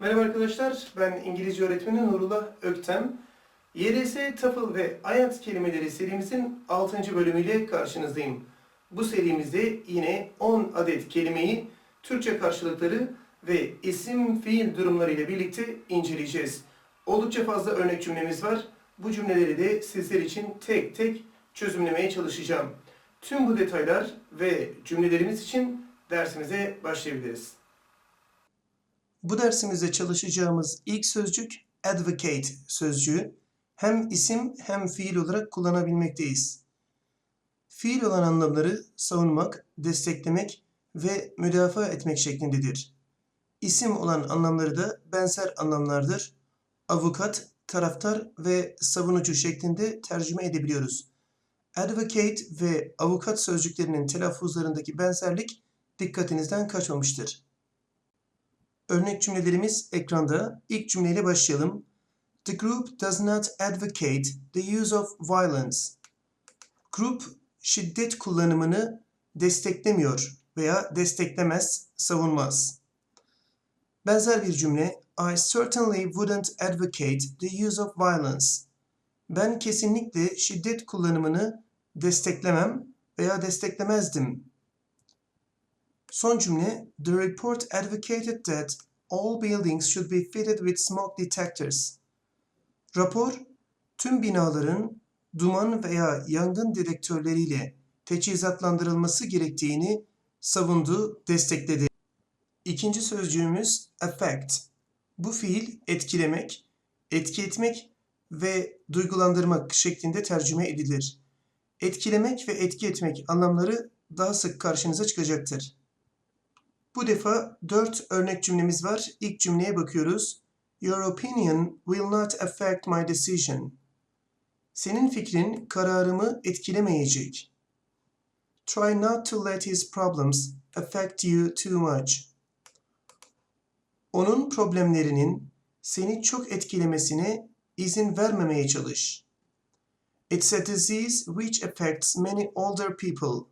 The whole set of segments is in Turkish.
Merhaba arkadaşlar, ben İngilizce öğretmeni Nurullah Öktem. YDS, TOEFL ve IELTS kelimeleri serimizin 6. bölümüyle karşınızdayım. Bu serimizde yine 10 adet kelimeyi Türkçe karşılıkları ve isim, fiil durumları ile birlikte inceleyeceğiz. Oldukça fazla örnek cümlemiz var. Bu cümleleri de sizler için tek tek çözümlemeye çalışacağım. Tüm bu detaylar ve cümlelerimiz için dersimize başlayabiliriz. Bu dersimizde çalışacağımız ilk sözcük advocate sözcüğü. Hem isim hem fiil olarak kullanabilmekteyiz. Fiil olan anlamları savunmak, desteklemek ve müdafaa etmek şeklindedir. İsim olan anlamları da benzer anlamlardır. Avukat, taraftar ve savunucu şeklinde tercüme edebiliyoruz. Advocate ve avukat sözcüklerinin telaffuzlarındaki benzerlik dikkatinizden kaçmamıştır. Örnek cümlelerimiz ekranda. İlk cümleyle başlayalım. The group does not advocate the use of violence. Grup şiddet kullanımını desteklemiyor veya desteklemez, savunmaz. Benzer bir cümle. I certainly wouldn't advocate the use of violence. Ben kesinlikle şiddet kullanımını desteklemem veya desteklemezdim Son cümle, the report advocated that all buildings should be fitted with smoke detectors. Rapor, tüm binaların duman veya yangın dedektörleriyle teçhizatlandırılması gerektiğini savundu, destekledi. İkinci sözcüğümüz affect. Bu fiil etkilemek, etki etmek ve duygulandırmak şeklinde tercüme edilir. Etkilemek ve etki etmek anlamları daha sık karşınıza çıkacaktır. Bu defa dört örnek cümlemiz var. İlk cümleye bakıyoruz. Your opinion will not affect my decision. Senin fikrin kararımı etkilemeyecek. Try not to let his problems affect you too much. Onun problemlerinin seni çok etkilemesine izin vermemeye çalış. It's a disease which affects many older people.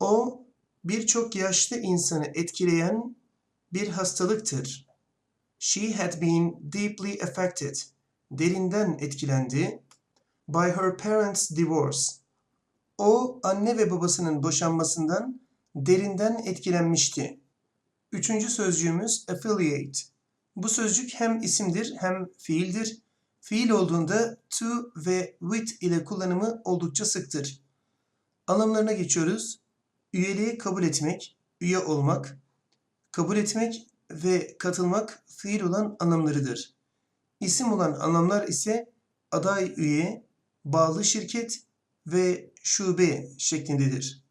O birçok yaşlı insanı etkileyen bir hastalıktır. She had been deeply affected. Derinden etkilendi. By her parents' divorce. O anne ve babasının boşanmasından derinden etkilenmişti. Üçüncü sözcüğümüz affiliate. Bu sözcük hem isimdir hem fiildir. Fiil olduğunda to ve with ile kullanımı oldukça sıktır. Anlamlarına geçiyoruz. Üyeliği kabul etmek, üye olmak, kabul etmek ve katılmak fiil olan anlamlarıdır. İsim olan anlamlar ise aday üye, bağlı şirket ve şube şeklindedir.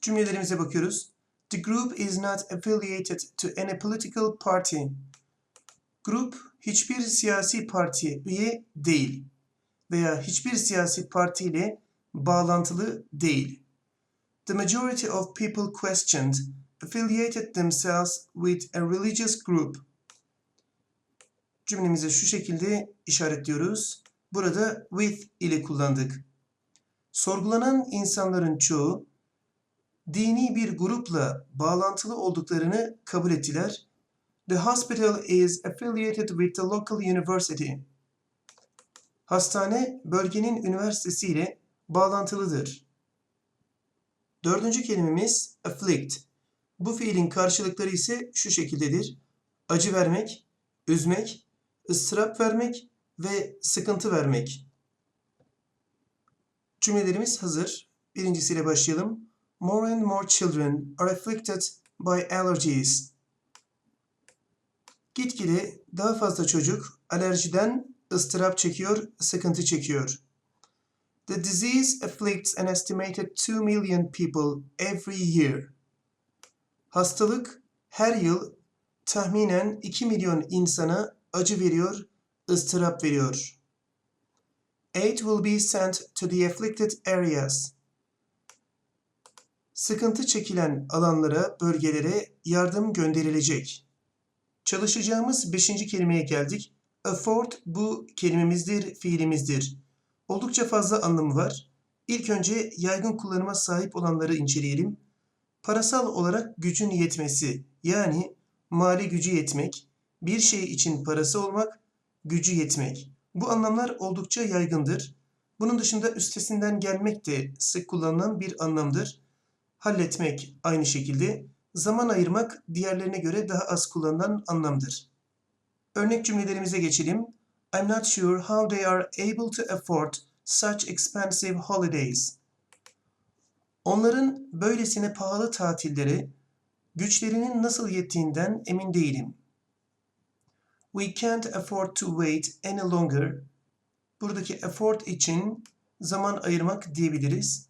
Cümlelerimize bakıyoruz. The group is not affiliated to any political party. Grup hiçbir siyasi partiye üye değil veya hiçbir siyasi partiyle bağlantılı değil. The majority of people questioned affiliated themselves with a religious group. Cümlemizi şu şekilde işaretliyoruz. Burada with ile kullandık. Sorgulanan insanların çoğu dini bir grupla bağlantılı olduklarını kabul ettiler. The hospital is affiliated with the local university. Hastane bölgenin üniversitesiyle bağlantılıdır. Dördüncü kelimemiz afflict. Bu fiilin karşılıkları ise şu şekildedir. Acı vermek, üzmek, ıstırap vermek ve sıkıntı vermek. Cümlelerimiz hazır. Birincisiyle başlayalım. More and more children are afflicted by allergies. Gitgide daha fazla çocuk alerjiden ıstırap çekiyor, sıkıntı çekiyor. The disease afflicts an estimated 2 million people every year. Hastalık her yıl tahminen 2 milyon insana acı veriyor, ıstırap veriyor. Aid will be sent to the afflicted areas. Sıkıntı çekilen alanlara, bölgelere yardım gönderilecek. Çalışacağımız beşinci kelimeye geldik. Afford bu kelimemizdir, fiilimizdir. Oldukça fazla anlamı var. İlk önce yaygın kullanıma sahip olanları inceleyelim. Parasal olarak gücün yetmesi yani mali gücü yetmek, bir şey için parası olmak, gücü yetmek. Bu anlamlar oldukça yaygındır. Bunun dışında üstesinden gelmek de sık kullanılan bir anlamdır. Halletmek aynı şekilde. Zaman ayırmak diğerlerine göre daha az kullanılan anlamdır. Örnek cümlelerimize geçelim. I'm not sure how they are able to afford such expensive holidays. Onların böylesine pahalı tatilleri güçlerinin nasıl yettiğinden emin değilim. We can't afford to wait any longer. Buradaki afford için zaman ayırmak diyebiliriz.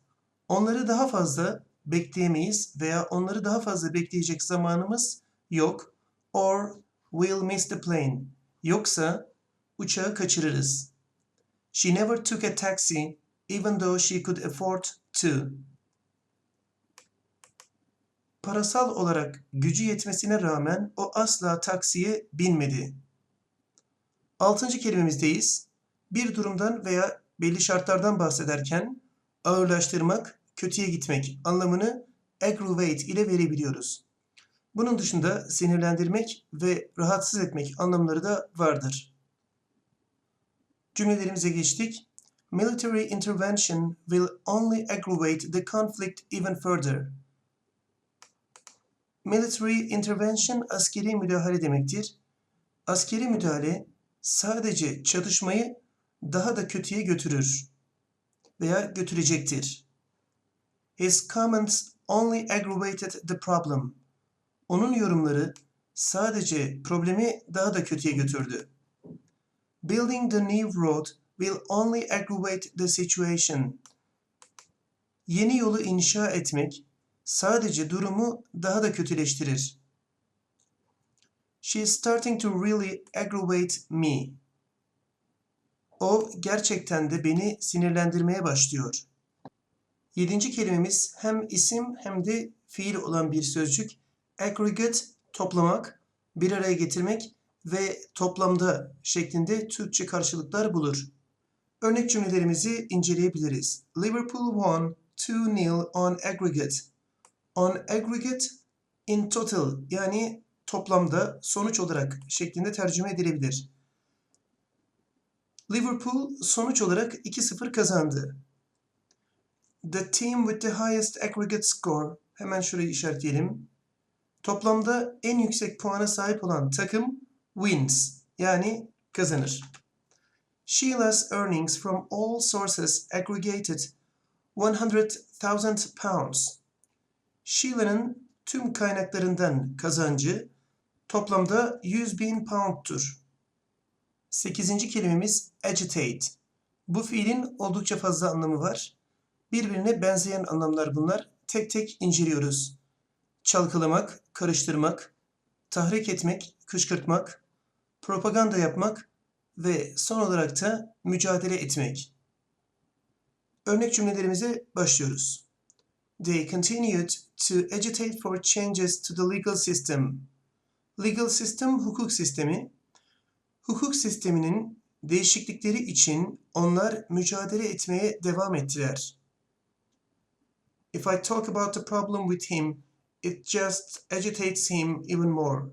Onları daha fazla bekleyemeyiz veya onları daha fazla bekleyecek zamanımız yok. Or we'll miss the plane. Yoksa uçağı kaçırırız. She never took a taxi even though she could afford to. Parasal olarak gücü yetmesine rağmen o asla taksiye binmedi. Altıncı kelimemizdeyiz. Bir durumdan veya belli şartlardan bahsederken ağırlaştırmak, kötüye gitmek anlamını aggravate ile verebiliyoruz. Bunun dışında sinirlendirmek ve rahatsız etmek anlamları da vardır. Cümlelerimize geçtik. Military intervention will only aggravate the conflict even further. Military intervention askeri müdahale demektir. Askeri müdahale sadece çatışmayı daha da kötüye götürür veya götürecektir. His comments only aggravated the problem. Onun yorumları sadece problemi daha da kötüye götürdü. Building the new road will only aggravate the situation. Yeni yolu inşa etmek sadece durumu daha da kötüleştirir. She is starting to really aggravate me. O gerçekten de beni sinirlendirmeye başlıyor. Yedinci kelimemiz hem isim hem de fiil olan bir sözcük. Aggregate, toplamak, bir araya getirmek ve toplamda şeklinde Türkçe karşılıklar bulur. Örnek cümlelerimizi inceleyebiliriz. Liverpool won 2-0 on aggregate. On aggregate, in total yani toplamda sonuç olarak şeklinde tercüme edilebilir. Liverpool sonuç olarak 2-0 kazandı. The team with the highest aggregate score, hemen şurayı işaretleyelim. Toplamda en yüksek puana sahip olan takım wins, yani kazanır. Sheila's earnings from all sources aggregated 100,000 pounds. Sheila'nın tüm kaynaklarından kazancı toplamda 100 bin pound'tur. Sekizinci kelimemiz agitate. Bu fiilin oldukça fazla anlamı var. Birbirine benzeyen anlamlar bunlar. Tek tek inceliyoruz. Çalkalamak, karıştırmak, tahrik etmek, kışkırtmak, propaganda yapmak ve son olarak da mücadele etmek. Örnek cümlelerimize başlıyoruz. They continued to agitate for changes to the legal system. Legal system hukuk sistemi. Hukuk sisteminin değişiklikleri için onlar mücadele etmeye devam ettiler. If I talk about the problem with him, it just agitates him even more.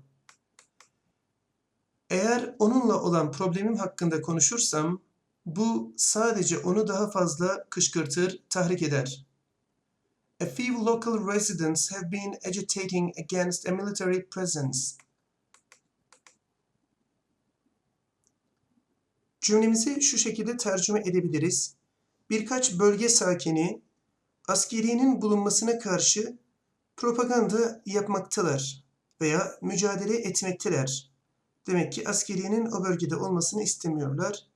Eğer onunla olan problemim hakkında konuşursam, bu sadece onu daha fazla kışkırtır, tahrik eder. A few local residents have been agitating against a military presence. Cümlemizi şu şekilde tercüme edebiliriz. Birkaç bölge sakini askeriyenin bulunmasına karşı propaganda yapmaktalar veya mücadele etmekteler. Demek ki askeriyenin o bölgede olmasını istemiyorlar.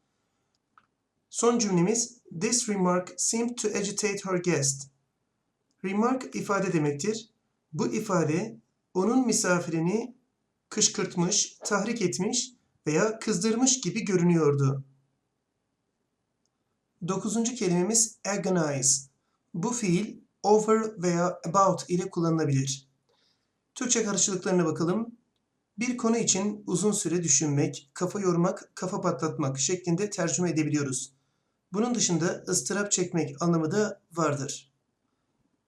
Son cümlemiz This remark seemed to agitate her guest. Remark ifade demektir. Bu ifade onun misafirini kışkırtmış, tahrik etmiş veya kızdırmış gibi görünüyordu. Dokuzuncu kelimemiz agonize. Bu fiil over veya about ile kullanılabilir. Türkçe karşılıklarına bakalım. Bir konu için uzun süre düşünmek, kafa yormak, kafa patlatmak şeklinde tercüme edebiliyoruz. Bunun dışında ıstırap çekmek anlamı da vardır.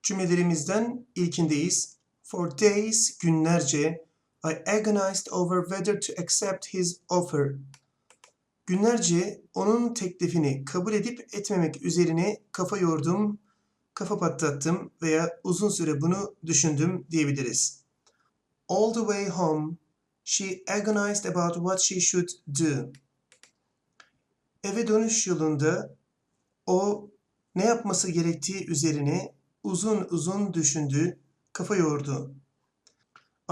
Cümlelerimizden ilkindeyiz. For days, günlerce, I agonized over whether to accept his offer. Günlerce onun teklifini kabul edip etmemek üzerine kafa yordum, kafa patlattım veya uzun süre bunu düşündüm diyebiliriz. All the way home, she agonized about what she should do. Eve dönüş yolunda o ne yapması gerektiği üzerine uzun uzun düşündü, kafa yordu.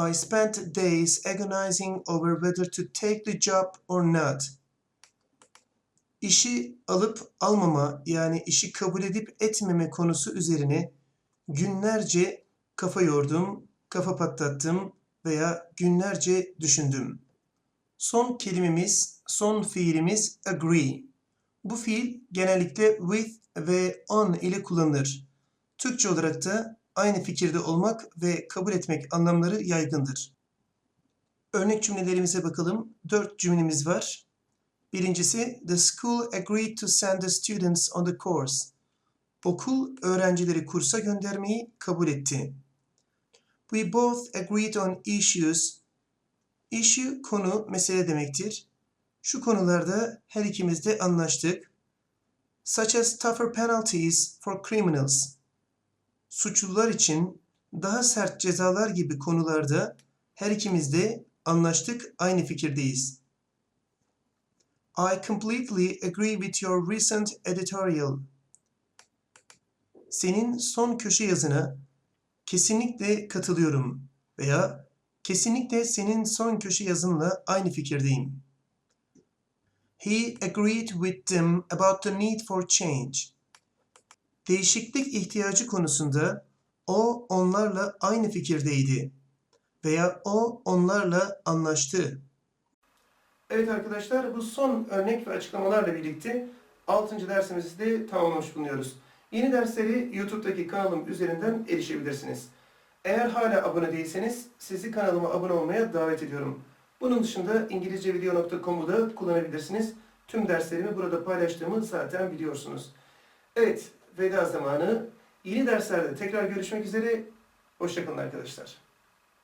I spent days agonizing over whether to take the job or not. İşi alıp almama yani işi kabul edip etmeme konusu üzerine günlerce kafa yordum, kafa patlattım veya günlerce düşündüm. Son kelimemiz, son fiilimiz agree. Bu fiil genellikle with ve on ile kullanılır. Türkçe olarak da aynı fikirde olmak ve kabul etmek anlamları yaygındır. Örnek cümlelerimize bakalım. Dört cümlemiz var. Birincisi, the school agreed to send the students on the course. Okul öğrencileri kursa göndermeyi kabul etti. We both agreed on issues. Issue konu, mesele demektir. Şu konularda her ikimiz de anlaştık. Such as tougher penalties for criminals. Suçlular için daha sert cezalar gibi konularda her ikimiz de anlaştık, aynı fikirdeyiz. I completely agree with your recent editorial. Senin son köşe yazına kesinlikle katılıyorum veya kesinlikle senin son köşe yazınla aynı fikirdeyim. He agreed with them about the need for change. Değişiklik ihtiyacı konusunda o onlarla aynı fikirdeydi veya o onlarla anlaştı. Evet arkadaşlar bu son örnek ve açıklamalarla birlikte 6. dersimizi de tamamlamış bulunuyoruz. Yeni dersleri YouTube'daki kanalım üzerinden erişebilirsiniz. Eğer hala abone değilseniz sizi kanalıma abone olmaya davet ediyorum. Bunun dışında İngilizcevideo.com'u da kullanabilirsiniz. Tüm derslerimi burada paylaştığımı zaten biliyorsunuz. Evet, veda zamanı. Yeni derslerde tekrar görüşmek üzere. Hoşçakalın arkadaşlar.